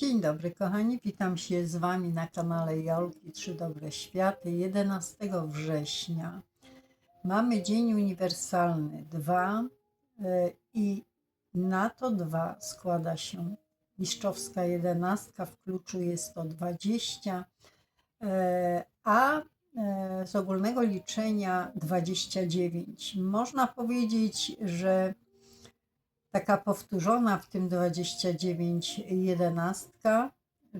Dzień dobry kochani, witam się z Wami na kanale Jolki Trzy Dobre Światy. 11 września mamy Dzień Uniwersalny 2 e, i na to 2 składa się mistrzowska jedenastka, w kluczu jest to 20, e, a e, z ogólnego liczenia 29. Można powiedzieć, że taka powtórzona w tym 29 jedenastka,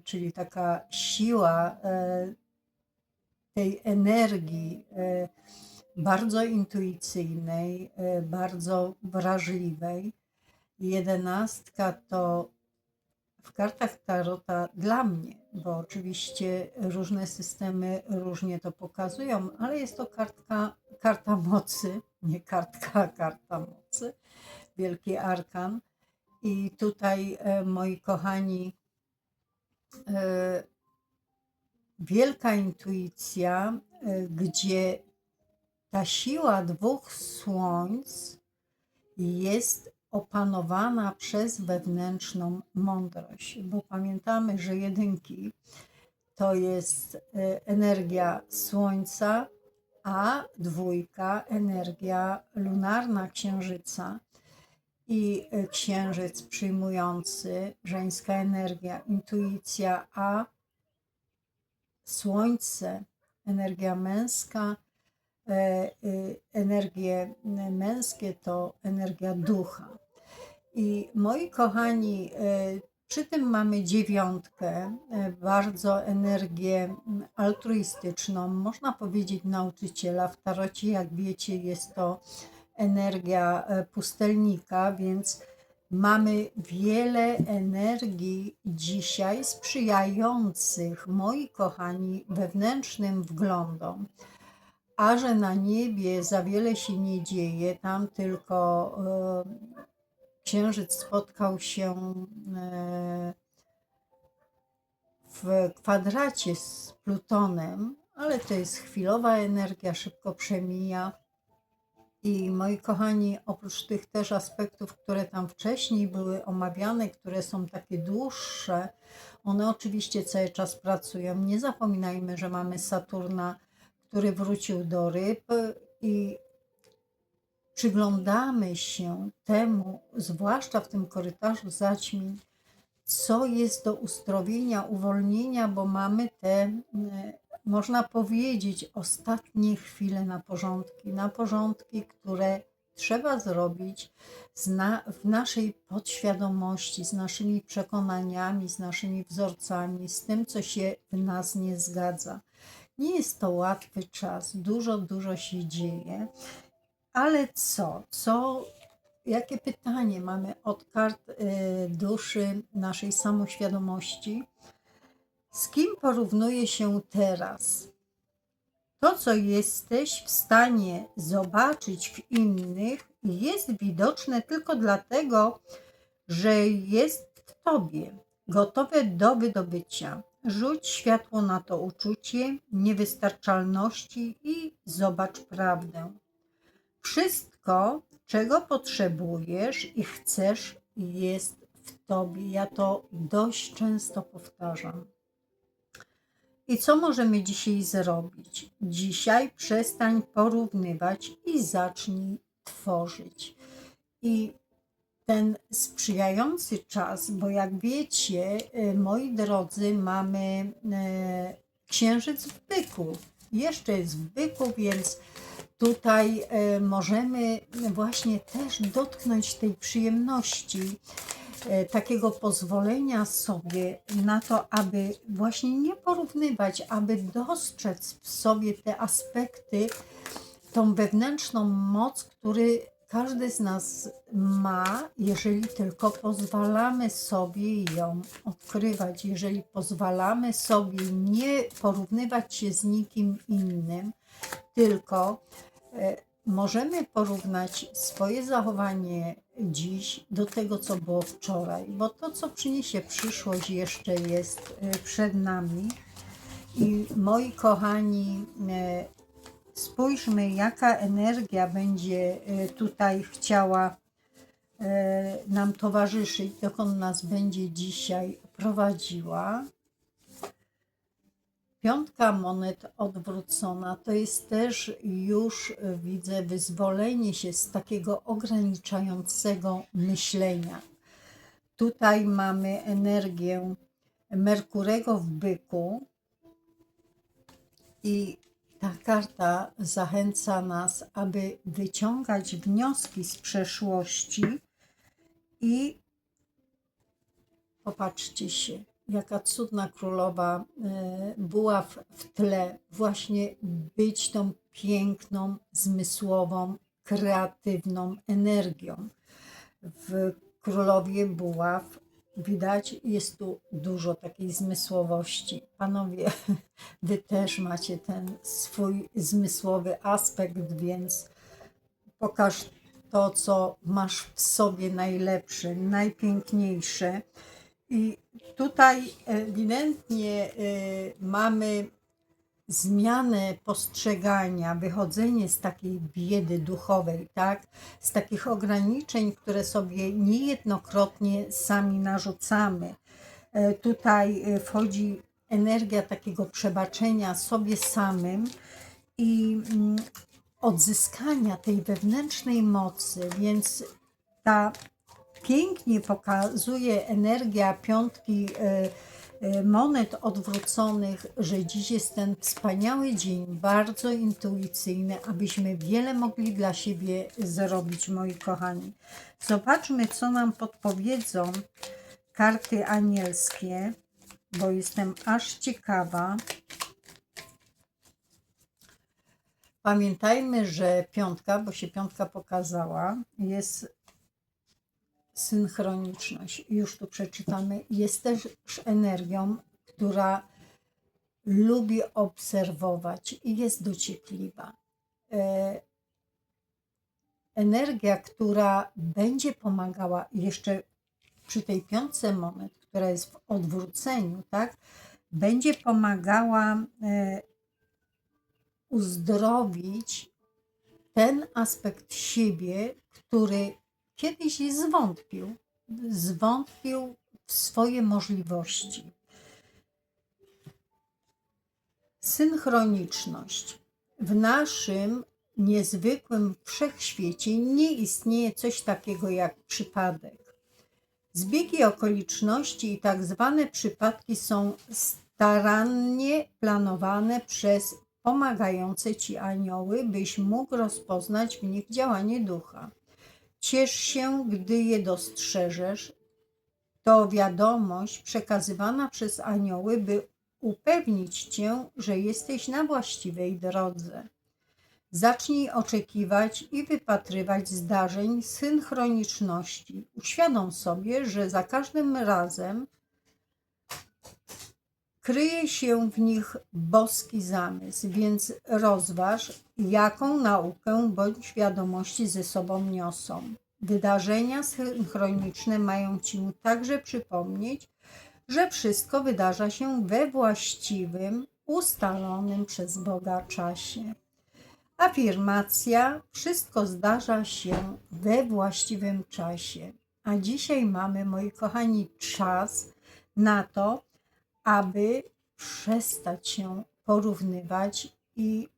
czyli taka siła e, tej energii e, bardzo intuicyjnej, e, bardzo wrażliwej. Jedenastka to w kartach Tarota dla mnie, bo oczywiście różne systemy różnie to pokazują, ale jest to kartka, karta mocy, nie kartka, karta mocy Wielki Arkan. I tutaj, e, moi kochani, e, wielka intuicja, e, gdzie ta siła dwóch słońc jest opanowana przez wewnętrzną mądrość, bo pamiętamy, że jedynki to jest energia słońca, a dwójka energia lunarna księżyca i y, księżyc przyjmujący, żeńska energia, intuicja, a słońce, energia męska, e, y, energie męskie to energia ducha. I moi kochani, e, przy tym mamy dziewiątkę, e, bardzo energię altruistyczną, można powiedzieć nauczyciela. W tarocie, jak wiecie, jest to energia e, pustelnika, więc mamy wiele energii dzisiaj sprzyjających, moi kochani, wewnętrznym wglądom. A że na niebie za wiele się nie dzieje, tam tylko e, księżyc spotkał się e, w kwadracie z Plutonem, ale to jest chwilowa energia, szybko przemija i moi kochani, oprócz tych też aspektów, które tam wcześniej były omawiane, które są takie dłuższe, one oczywiście cały czas pracują. Nie zapominajmy, że mamy Saturna, który wrócił do ryb i przyglądamy się temu, zwłaszcza w tym korytarzu zaćmień, co jest do uzdrowienia, uwolnienia, bo mamy te można powiedzieć, ostatnie chwile na porządki, na porządki, które trzeba zrobić na, w naszej podświadomości, z naszymi przekonaniami, z naszymi wzorcami, z tym, co się w nas nie zgadza. Nie jest to łatwy czas, dużo, dużo się dzieje, ale co? Co jakie pytanie mamy od kart y, duszy naszej samoświadomości? Z kim porównuje się teraz? To, co jesteś w stanie zobaczyć w innych, jest widoczne tylko dlatego, że jest w tobie, gotowe do wydobycia. Rzuć światło na to uczucie niewystarczalności i zobacz prawdę. Wszystko, czego potrzebujesz i chcesz, jest w tobie. Ja to dość często powtarzam. I co możemy dzisiaj zrobić? Dzisiaj przestań porównywać i zacznij tworzyć. I ten sprzyjający czas, bo jak wiecie, y, moi drodzy, mamy y, księżyc w byku. Jeszcze jest w byku, więc tutaj y, możemy właśnie też dotknąć tej przyjemności takiego pozwolenia sobie na to, aby właśnie nie porównywać, aby dostrzec w sobie te aspekty, tą wewnętrzną moc, który każdy z nas ma, jeżeli tylko pozwalamy sobie ją odkrywać, jeżeli pozwalamy sobie nie porównywać się z nikim innym, tylko e, możemy porównać swoje zachowanie dziś do tego, co było wczoraj, bo to, co przyniesie przyszłość, jeszcze jest y, przed nami. I moi kochani, y, spójrzmy, jaka energia będzie y, tutaj chciała e, nam towarzyszyć, dokąd nas będzie dzisiaj prowadziła. Piątka monet odwrócona to jest też już widzę wyzwolenie się z takiego ograniczającego myślenia. Tutaj mamy energię Merkurego w byku i ta karta zachęca nas, aby wyciągać wnioski z przeszłości i popatrzcie się, jaka cudna królowa e, była w, w tle, właśnie być tą piękną, zmysłową, kreatywną energią. W królowie buław widać, jest tu dużo takiej zmysłowości. Panowie, wy też macie ten swój zmysłowy aspekt, więc pokaż to, co masz w sobie najlepsze, najpiękniejsze. I tutaj ewidentnie y, mamy zmianę postrzegania, wychodzenie z takiej biedy duchowej, tak? Z takich ograniczeń, które sobie niejednokrotnie sami narzucamy. E, Tutaj e, wchodzi energia takiego przebaczenia sobie samym i mm, odzyskania tej wewnętrznej mocy, więc ta pięknie pokazuje energia piątki e, e, monet odwróconych, że dziś jest ten wspaniały dzień, bardzo intuicyjny, abyśmy wiele mogli dla siebie zrobić, moi kochani. Zobaczmy, co nam podpowiedzą karty anielskie, bo jestem aż ciekawa. Pamiętajmy, że piątka, bo się piątka pokazała, jest synchroniczność. Już tu przeczytamy. Jest też energią, która lubi obserwować i jest dociekliwa. E, Energia, która będzie pomagała jeszcze przy tej piątce monet, która jest w odwróceniu, tak, będzie pomagała e, uzdrowić ten aspekt siebie, który kiedyś zwątpił, zwątpił w swoje możliwości. Synchroniczność. W naszym niezwykłym wszechświecie nie istnieje coś takiego jak przypadek. Zbiegi okoliczności i tak zwane przypadki są starannie planowane przez pomagające ci anioły, byś mógł rozpoznać w nich działanie ducha. Ciesz się, gdy je dostrzeżesz. To wiadomość przekazywana przez anioły, by upewnić cię, że jesteś na właściwej drodze. Zacznij oczekiwać i wypatrywać zdarzeń synchroniczności. Uświadom sobie, że za każdym razem kryje się w nich boski zamysł, więc rozważ, jaką naukę bądź wiadomości ze sobą niosą. Wydarzenia synchroniczne mają ci także przypomnieć, że wszystko wydarza się we właściwym, ustalonym przez Boga czasie. Afirmacja: wszystko zdarza się we właściwym czasie. A dzisiaj mamy, moi kochani, czas na to, aby przestać się porównywać i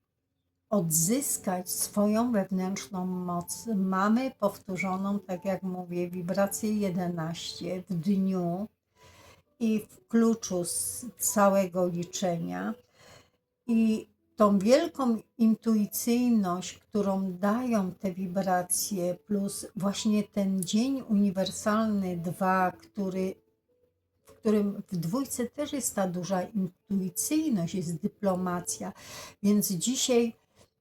odzyskać swoją wewnętrzną moc. Mamy powtórzoną, tak jak mówię, wibrację 11 w dniu i w kluczu z całego liczenia. I tą wielką intuicyjność, którą dają te wibracje, plus właśnie ten dzień uniwersalny 2, który którym w dwójce też jest ta duża intuicyjność, jest dyplomacja. Więc dzisiaj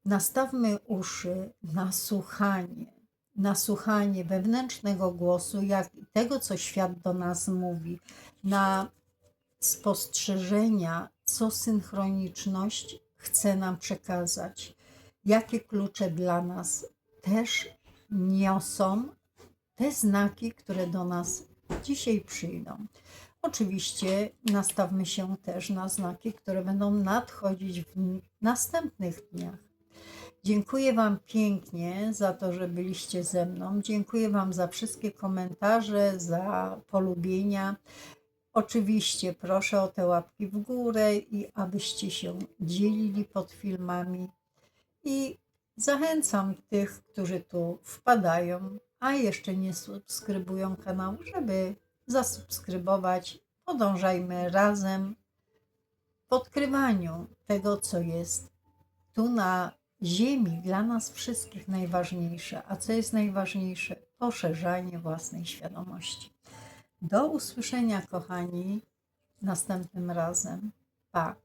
nastawmy uszy na słuchanie, na słuchanie wewnętrznego głosu, jak tego, co świat do nas mówi, na spostrzeżenia, co synchroniczność chce nam przekazać, jakie klucze dla nas też niosą te znaki, które do nas dzisiaj przyjdą. Oczywiście nastawmy się też na znaki, które będą nadchodzić w następnych dniach. Dziękuję Wam pięknie za to, że byliście ze mną. Dziękuję Wam za wszystkie komentarze, za polubienia. Oczywiście proszę o te łapki w górę i abyście się dzielili pod filmami. I zachęcam tych, którzy tu wpadają, a jeszcze nie subskrybują kanału, żeby zasubskrybować. Podążajmy razem w odkrywaniu tego, co jest tu na Ziemi dla nas wszystkich najważniejsze. A co jest najważniejsze? Poszerzanie własnej świadomości. Do usłyszenia, kochani, następnym razem. Pa.